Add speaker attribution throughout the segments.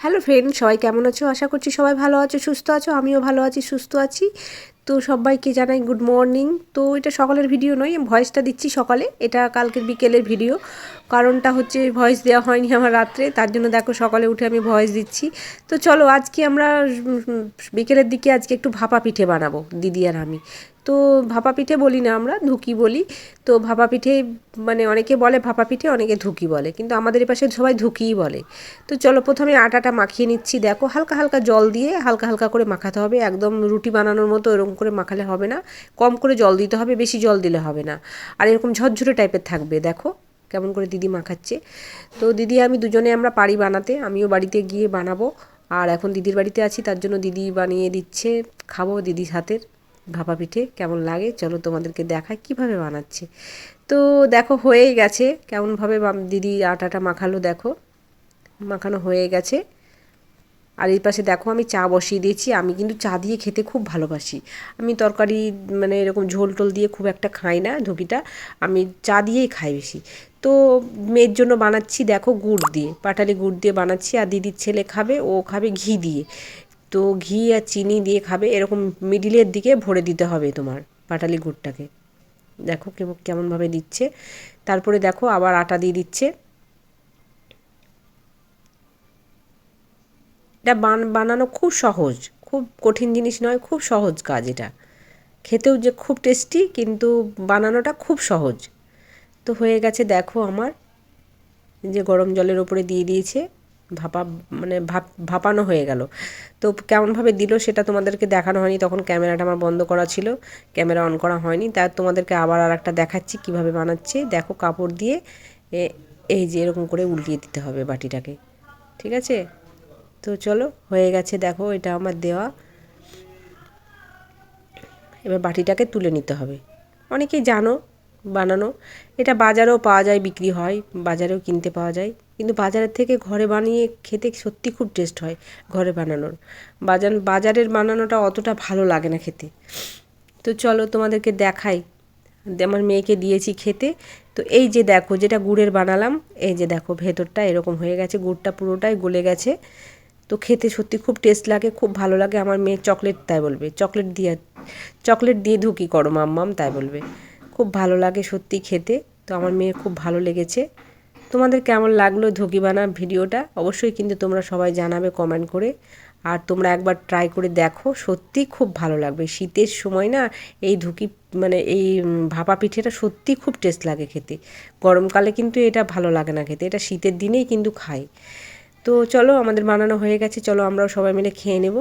Speaker 1: Hello friend সবাই কেমন আছো? আশা করছি সবাই ভালো আছো, সুস্থ আছো, আমিও ভালো আছি, সুস্থ আছি। তো সবাইকে জানাই গুড মর্নিং তো এটা সকালের ভিডিও নয়, আমি ভয়েসটা দিচ্ছি সকালে। এটা কালকের বিকেলের ভিডিও কারণটা হচ্ছে ভয়েস দেওয়া হয়নি আমার রাত্রে, তার জন্য দেখো সকালে উঠে আমি ভয়েস দিচ্ছি। তো চলো, আজকে আমরা বিকেলের দিকে আজকে একটু ভাপা পিঠে বানাবো, দিদি আর আমি। তো ভাপা পিঠে বলি না আমরা, ধুকি বলি। তো ভাপা পিঠে মানে অনেকে বলে ভাপা পিঠে, অনেকে ধুকি বলে। কিন্তু আমাদের এ পাশে সবাই ধুকিই বলে। তো চলো, প্রথমে আটাটা মাখিয়ে নিচ্ছি। দেখো, হালকা হালকা জল দিয়ে হালকা হালকা করে মাখাতে হবে। একদম রুটি বানানোর মতো এরকম করে মাখালে হবে না। কম করে জল দিতে হবে, বেশি জল দিলে হবে না। আর এরকম ঝরঝরে টাইপের থাকবে, দেখো কেমন করে দিদি মাখাচ্ছে। তো দিদি, আমি দুজনে আমরা পারি বানাতে, আমিও বাড়িতে গিয়ে বানাবো। আর এখন দিদির বাড়িতে আছি, তার জন্য দিদি বানিয়ে দিচ্ছে, খাব দিদির হাতের ভাপা পিঠে, কেমন লাগে? চলো তোমাদেরকে দেখায় কীভাবে বানাচ্ছে। তো দেখো, হয়েই গেছে। কেমনভাবে দিদি আটাটা মাখালো, দেখো। মাখানো হয়ে গেছে। আর এই পাশে দেখো আমি চা বসিয়ে দিয়েছি। আমি কিন্তু চা দিয়ে খেতে খুব ভালোবাসি। আমি তরকারি মানে এরকম ঝোল টোল দিয়ে খুব একটা খাই না ধুকিটা আমি চা দিয়েই খাই বেশি। তো মেয়ের জন্য বানাচ্ছি দেখো গুড় দিয়ে, পাটালি গুড় দিয়ে বানাচ্ছি। আর দিদির ছেলে খাবে, ও খাবে ঘি দিয়ে। তো ঘি আর চিনি দিয়ে খাবে। এরকম মিডিলের দিকে ভরে দিতে হবে তোমার পাটালি গুড়টাকে। দেখো কেমনভাবে দিচ্ছে। তারপরে দেখো আবার আটা দিয়ে দিচ্ছে। এটা বান, বানানো খুব সহজ, খুব কঠিন জিনিস নয়, খুব সহজ কাজ এটা। খেতেও যে খুব টেস্টি কিন্তু বানানোটা খুব সহজ। তো হয়ে গেছে দেখো আমার যে গরম জলের ওপরে দিয়ে দিয়েছে, ভাপা মানে ভাপ, ভাপানো হয়ে গেল। তো কেমনভাবে দিল সেটা তোমাদেরকে দেখানো হয়নি, তখন ক্যামেরাটা আমার বন্ধ করা ছিল, ক্যামেরা অন করা হয়নি। তাই তোমাদেরকে আবার আর একটা দেখাচ্ছি, কীভাবে বানাচ্ছে। দেখো কাপড় দিয়ে এই যে এরকম করে উল্টিয়ে দিতে হবে বাটিটাকে, ঠিক আছে? তো চলো, হয়ে গেছে, দেখো, এটা আমার দেওয়া। এবার বাটিটাকে তুলে নিতে হবে। অনেকেই জানো, বানানো, এটা বাজারেও পাওয়া যায়, বিক্রি হয়, বাজারেও কিনতে পাওয়া যায়। কিন্তু বাজারের থেকে ঘরে বানিয়ে খেতে সত্যি খুব টেস্ট হয়, ঘরে বানানোর। বাজার, বাজারের বানানোটা অতটা ভালো লাগে না খেতে। তো চলো, তোমাদেরকে দেখাই। আমার মেয়েকে দিয়েছি খেতে। তো এই যে দেখো, যেটা গুড়ের বানালাম, এই যে দেখো, ভেতরটা এরকম হয়ে গেছে, গুড়টা পুরোটাই গলে গেছে। তো খেতে সত্যি খুব টেস্ট লাগে, খুব ভালো লাগে। আমার মেয়ে চকলেট তাই বলবে। চকলেট দিয়ে চকলেট দিয়ে ধুকি করো, মাম্মাম তাই বলবে। খুব ভালো লাগে সত্যি খেতে। তো আমার মেয়ের খুব ভালো লেগেছে। তোমাদের কেমন লাগল ধুকি বানা ভিডিওটা? অবশ্যই কিন্তু তোমরা সবাই জানাবে কমেন্ট করে। আর তোমরা একবার ট্রাই করে দেখো, সত্যি খুব ভালো লাগবে। শীতের সময় না, এই ধুকি মানে এই ভাপা পিঠেটা সত্যি খুব টেস্ট লাগে খেতে। গরমকালে কিন্তু এটা ভালো লাগে না খেতে। এটা শীতের দিনেই কিন্তু খাই তো চলো, আমাদের বানানো হয়ে গেছে, চলো আমরাও সবাই মিলে খেয়ে নেব।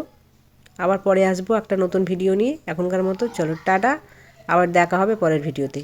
Speaker 1: আবার পরে আসব একটা নতুন ভিডিও নিয়ে এখনকার মতো। চলো, টাটা। আবার দেখা হবে পরের ভিডিওতে